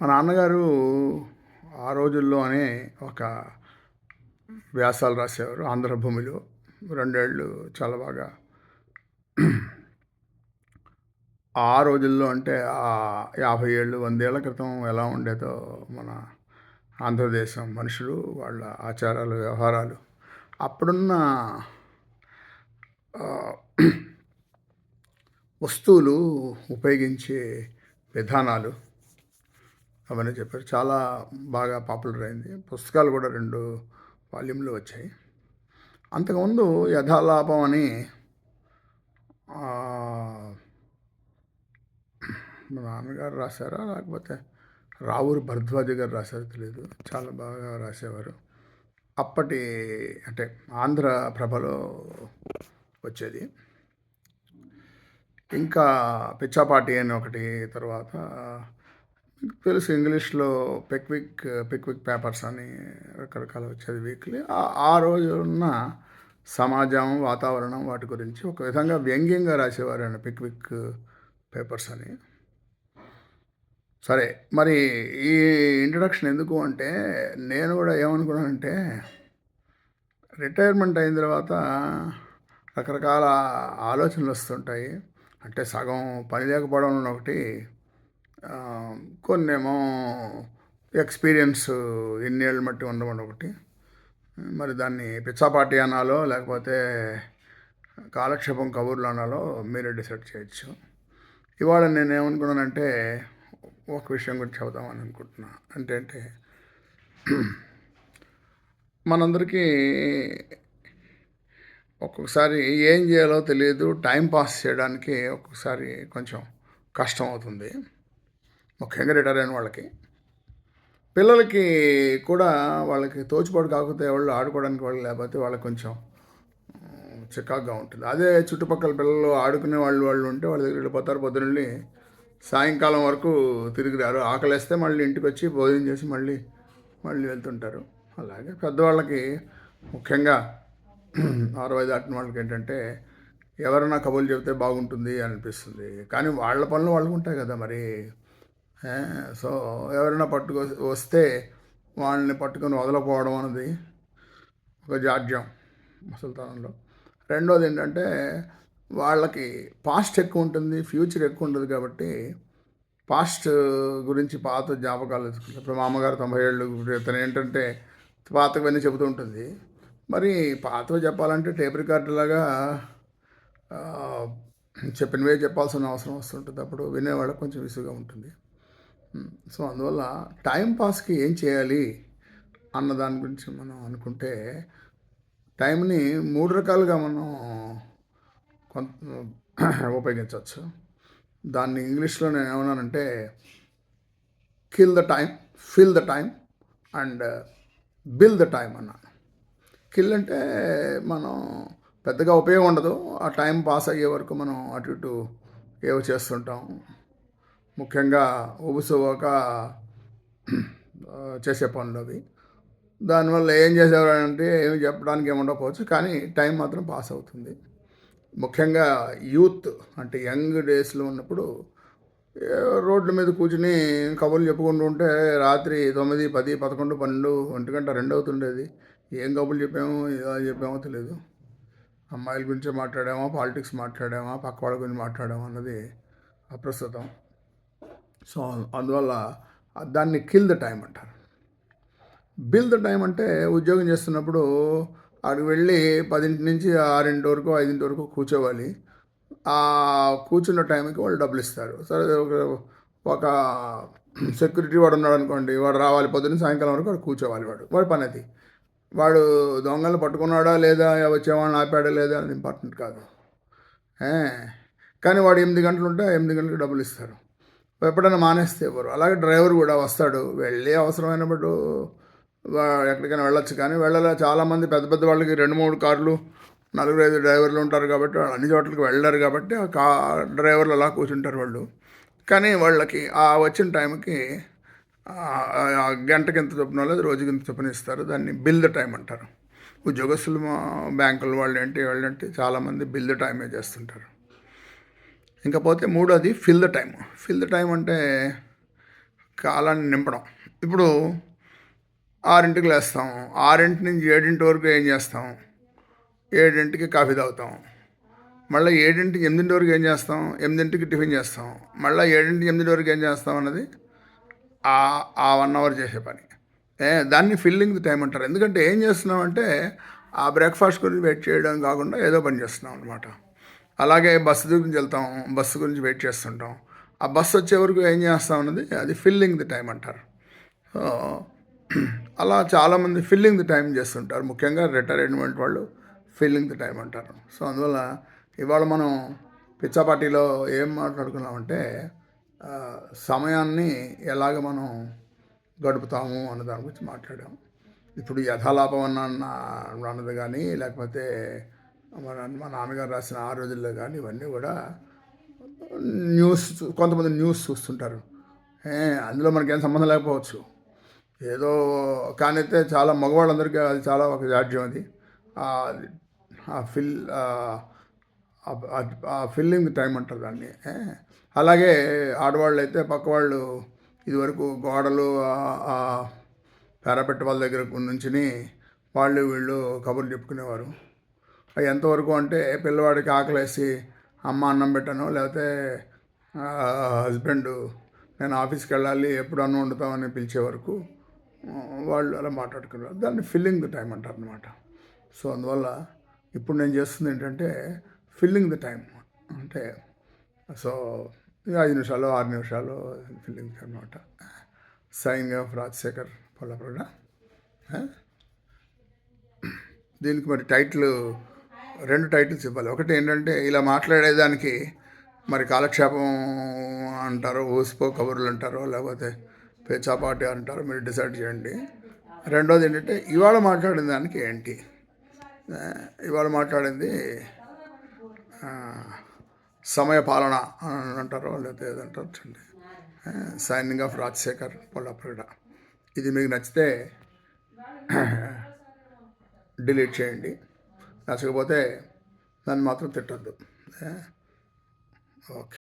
మా నాన్నగారు ఆ రోజుల్లోనే ఒక వ్యాసాలు రాసేవారు ఆంధ్రభూమిలో రెండేళ్ళు చాలా బాగా ఆ రోజుల్లో అంటే ఆ యాభై ఏళ్ళు వందేళ్ళ క్రితం ఎలా ఉండేదో మన ఆంధ్రదేశం మనుషులు వాళ్ళ ఆచారాలు వ్యవహారాలు అప్పుడున్న వస్తువులు ఉపయోగించే విధానాలు అవన్నీ చెప్పారు. చాలా బాగా పాపులర్ అయింది. పుస్తకాలు కూడా రెండు వాల్యూమ్లు వచ్చాయి. అంతకుముందు యథాలాపం అని మా నాన్నగారు రాశారా? లేకపోతే రావురు భరద్వాజ గారు రాశారో తెలియదు చాలా బాగా రాసేవారు. అప్పటి అంటే ఆంధ్ర ప్రభలో వచ్చేది. ఇంకా పిచ్చాపాటి అని ఒకటి తర్వాత మీకు తెలుసు ఇంగ్లీష్లో పెక్విక్ పెక్విక్ పేపర్స్ అని రకరకాల వచ్చేది వీక్లీ. ఆ- రోజున్న సమాజం వాతావరణం వాటి గురించి ఒక విధంగా వ్యంగ్యంగా రాసేవారు అండి పిక్విక్ పేపర్స్ అని. సరే మరి ఈ ఇంట్రడక్షన్ ఎందుకు అంటే నేను కూడా ఏమనుకున్నానంటే రిటైర్మెంట్ అయిన తర్వాత రకరకాల ఆలోచనలు వస్తుంటాయి. అంటే సగం పని లేకపోవడం ఒకటి కొన్నేమో ఎక్స్పీరియన్స్ ఎన్నేళ్ళు మట్టి ఉండడం ఒకటి. మరి దాన్ని పిచ్చాపాటి అనాలో లేకపోతే కాలక్షేపం కబుర్లు అనాలో మీరే డిసైడ్ చేయొచ్చు. ఇవాళ నేను ఏమనుకున్నానంటే ఒక విషయం గురించి చెబుదామని అనుకుంటున్నా. అంటే అంటే మనందరికీ ఒక్కొక్కసారి ఏం చేయాలో తెలియదు టైం పాస్ చేయడానికి ఒక్కొక్కసారి కొంచెం కష్టం అవుతుంది. ముఖ్యంగా రిటైర్ అయిన వాళ్ళకి. పిల్లలకి కూడా వాళ్ళకి తోచిపాటు కాకపోతే వాళ్ళు ఆడుకోవడానికి వాళ్ళు లేకపోతే వాళ్ళకి కొంచెం చికాగ్గా ఉంటుంది. అదే చుట్టుపక్కల పిల్లలు ఆడుకునే వాళ్ళు వాళ్ళు ఉంటే వాళ్ళ దగ్గర వెళ్ళిపోతారు పొద్దున్నెళ్ళి సాయంకాలం వరకు తిరిగి రారు. ఆకలేస్తే మళ్ళీ ఇంటికి వచ్చి భోజనం చేసి మళ్ళీ మళ్ళీ వెళ్తుంటారు. అలాగే పెద్దవాళ్ళకి ముఖ్యంగా అరవై దాటిన వాళ్ళకి ఏంటంటే ఎవరైనా కబుర్లు చెబితే బాగుంటుంది అనిపిస్తుంది. కానీ వాళ్ళ పనులు వాళ్ళకు ఉంటాయి కదా మరి. సో ఎవరైనా పట్టుకు వస్తే వాళ్ళని పట్టుకొని వదలకపోవడం అనేది ఒక జాడ్యం ముసలితనంలో రెండోది ఏంటంటే వాళ్ళకి పాస్ట్ ఎక్కువ ఉంటుంది ఫ్యూచర్ ఎక్కువ ఉంటుంది కాబట్టి పాస్ట్ గురించి పాత జ్ఞాపకాలు తెచ్చుకుంటారు ఇప్పుడు మా అమ్మగారు తొంభై ఏళ్ళు తను ఏంటంటే పాతవన్నీ చెబుతూ ఉంటుంది. మరి పాతవి చెప్పాలంటే టేప్ రికార్డు లాగా చెప్పినవే చెప్పాల్సిన అవసరం వస్తుంటుంది. అప్పుడు వినేవాళ్ళకి కొంచెం విసుగా ఉంటుంది. సో అందువల్ల టైంపాస్కి ఏం చేయాలి అన్న దాని గురించి మనం అనుకుంటే టైంని మూడు రకాలుగా మనం కొంత ఉపయోగించవచ్చు. దాన్ని ఇంగ్లీష్లో నేను ఏమన్నానంటే kill the time fill the time and bill the time అన్నాను కిల్ అంటే మనం పెద్దగా ఉపయోగం ఉండదు. ఆ టైం పాస్ అయ్యే వరకు మనం అటు ఇటు ఏవో చేస్తుంటాం. ముఖ్యంగా ఉబుసుకోక చేసే పనులు అవి. దానివల్ల ఏం చేసేవారు అంటే ఏమి చెప్పడానికి ఏముండకపోవచ్చు కానీ టైం మాత్రం పాస్ అవుతుంది. ముఖ్యంగా యూత్ అంటే యంగ్ డేస్లో ఉన్నప్పుడు రోడ్ల మీద కూర్చుని కబుర్లు చెప్పుకుంటూ ఉంటే రాత్రి తొమ్మిది పది పదకొండు పన్నెండు ఒంటి గంట రెండు అవుతుండేది. ఏం కబుర్లు చెప్పామో ఏదో చెప్పామో తెలియదు అమ్మాయిల గురించి మాట్లాడామా పాలిటిక్స్ మాట్లాడామా పక్క వాళ్ళ గురించి మాట్లాడామా అన్నది అప్రస్తుతం. సో అందువల్ల దాన్ని కిల్ ద టైం అంటారు. బిల్ ద టైం అంటే ఉద్యోగం చేస్తున్నప్పుడు అక్కడికి వెళ్ళి పదింటి నుంచి ఆరింటి వరకు ఐదింటి వరకు కూర్చోవాలి. ఆ కూర్చున్న టైంకి వాళ్ళు డబ్బులు ఇస్తారు. సరే ఒక ఒక సెక్యూరిటీ వాడు ఉన్నాడు అనుకోండి వాడు రావాలి పొద్దున్న సాయంకాలం వరకు వాడు కూర్చోవాలి వాడు. వాడి పని అది. వాడు దొంగలు పట్టుకున్నాడా లేదా వచ్చేవాడిని ఆపాడా లేదా అది ఇంపార్టెంట్ కాదు. కానీ వాడు ఎనిమిది గంటలు ఉంటే ఎనిమిది గంటలకు డబ్బులు ఇస్తారు. ఎప్పుడైనా మానేస్తే ఎవరు? అలాగే డ్రైవర్ కూడా వస్తాడు. వెళ్ళి అవసరమైనప్పుడు ఎక్కడికైనా వెళ్ళొచ్చు. కానీ వెళ్ళలే? చాలామంది పెద్ద పెద్ద వాళ్ళకి రెండు మూడు కార్లు నలుగురు ఐదు డ్రైవర్లు ఉంటారు కాబట్టి వాళ్ళు అన్ని చోట్లకి వెళ్ళారు కాబట్టి ఆ కా డ్రైవర్లు అలా కూర్చుంటారు వాళ్ళు. కానీ వాళ్ళకి ఆ వచ్చిన టైంకి ఆ- గంటకి ఎంత చొప్పున లేదు రోజుకి ఇంత చొప్పున ఇస్తారు. దాన్ని బిల్ ద టైం అంటారు. ఉద్యోగస్తులు బ్యాంకుల వాళ్ళు ఏంటి వాళ్ళు ఏంటి చాలామంది బిల్ ద టైమే చేస్తుంటారు. ఇంకా పోతే మూడోది fill the time fill the time అంటే కాలాన్ని నింపడం. ఇప్పుడు ఆరింటికి లేస్తాం. ఆరింటి నుంచి ఏడింటి వరకు ఏం చేస్తాం? ఏడింటికి కాఫీ తాగుతాం. మళ్ళీ ఏడింటికి ఎనిమిదింటి వరకు ఏం చేస్తాం? ఎనిమిదింటికి టిఫిన్ చేస్తాం. మళ్ళీ ఏడింటికి ఎనిమిది వరకు ఏం చేస్తాం అన్నది ఆ ఆ వన్ అవర్ చేసే పని. ఏ దాన్ని ఫిల్లింగ్ ది టైం అంటారు. ఎందుకంటే ఏం చేస్తున్నాం అంటే ఆ బ్రేక్ఫాస్ట్ గురించి వెయిట్ చేయడం కాకుండా ఏదో పని చేస్తున్నాం అనమాట అలాగే బస్సు గురించి వెళ్తాం బస్సు గురించి వెయిట్ చేస్తుంటాం. ఆ బస్సు వచ్చే వరకు ఏం చేస్తాం అన్నది అది ఫిల్లింగ్ ది టైం అంటారు. సో అలా చాలామంది ఫిల్లింగ్ ది టైం చేస్తుంటారు. ముఖ్యంగా రిటైర్మెంట్ వాళ్ళు ఫిల్లింగ్ ది టైం అంటారు. సో అందువల్ల ఇవాళ మనం పిచ్చాపార్టీలో ఏం మాట్లాడుకున్నామంటే సమయాన్ని ఎలాగ మనం గడుపుతాము అన్న దాని గురించి మాట్లాడాము ఇప్పుడు యథాలాపం అన్న- అన్నది కానీ లేకపోతే మన మా నాన్నగారు రాసిన ఆ రోజుల్లో కానీ ఇవన్నీ కూడా న్యూస్ చూ- కొంతమంది న్యూస్ చూస్తుంటారు. అందులో అందులో మనకేం సంబంధం లేకపోవచ్చు. ఏదో కానైతే చాలా మగవాళ్ళందరికీ అది చాలా ఒక జాడ్యం అది. ఆ- ఫిల్ ఆ- ఫిల్లింగ్ టైం అంటారు దాన్ని. అలాగే ఆడవాళ్ళు అయితే పక్క వాళ్ళు ఇదివరకు గోడలు ఆ- వాళ్ళ దగ్గర నుంచి వాళ్ళు వీళ్ళు కబుర్లు చెప్పుకునేవారు. ఎంతవరకు అంటే పిల్లవాడికి ఆకలేసి అమ్మ అన్నం పెట్టాను లేకపోతే హస్బెండ్ నేను ఆఫీస్కి వెళ్ళాలి ఎప్పుడు అన్నం వండుతామని పిలిచే వరకు వాళ్ళు అలా మాట్లాడుకున్నారు. దాన్ని ఫిల్లింగ్ ద టైం అంటారు అనమాట సో అందువల్ల ఇప్పుడు నేను చేస్తుంది ఏంటంటే ఫిల్లింగ్ ద టైం అంటే సో ఐదు నిమిషాలు ఆరు నిమిషాలు ఫిల్లింగ్ అనమాట సైన్ ఆఫ్ రాజశేఖర్ పొల్లప్రగడ దీనికి మరి టైటిల్ రెండు టైటిల్స్ ఇవ్వాలి. ఒకటి ఏంటంటే ఇలా మాట్లాడేదానికి మరి కాలక్షేపం అంటారు ఊసిపో కబుర్లు అంటారో లేకపోతే పేచాపాటి అంటారు మీరు డిసైడ్ చేయండి. రెండోది ఏంటంటే ఇవాళ మాట్లాడిన దానికి ఏంటి? ఇవాళ మాట్లాడింది సమయ పాలన అని అంటారో లేకపోతే ఏదంటారో చూడండి. సైనింగ్ ఆఫ్ రాజశేఖర్ పొల్లప్రగడ ఇది మీకు నచ్చితే డిలీట్ చేయండి. నచ్చకపోతే దాన్ని మాత్రం తిట్టద్దు. ఓకే.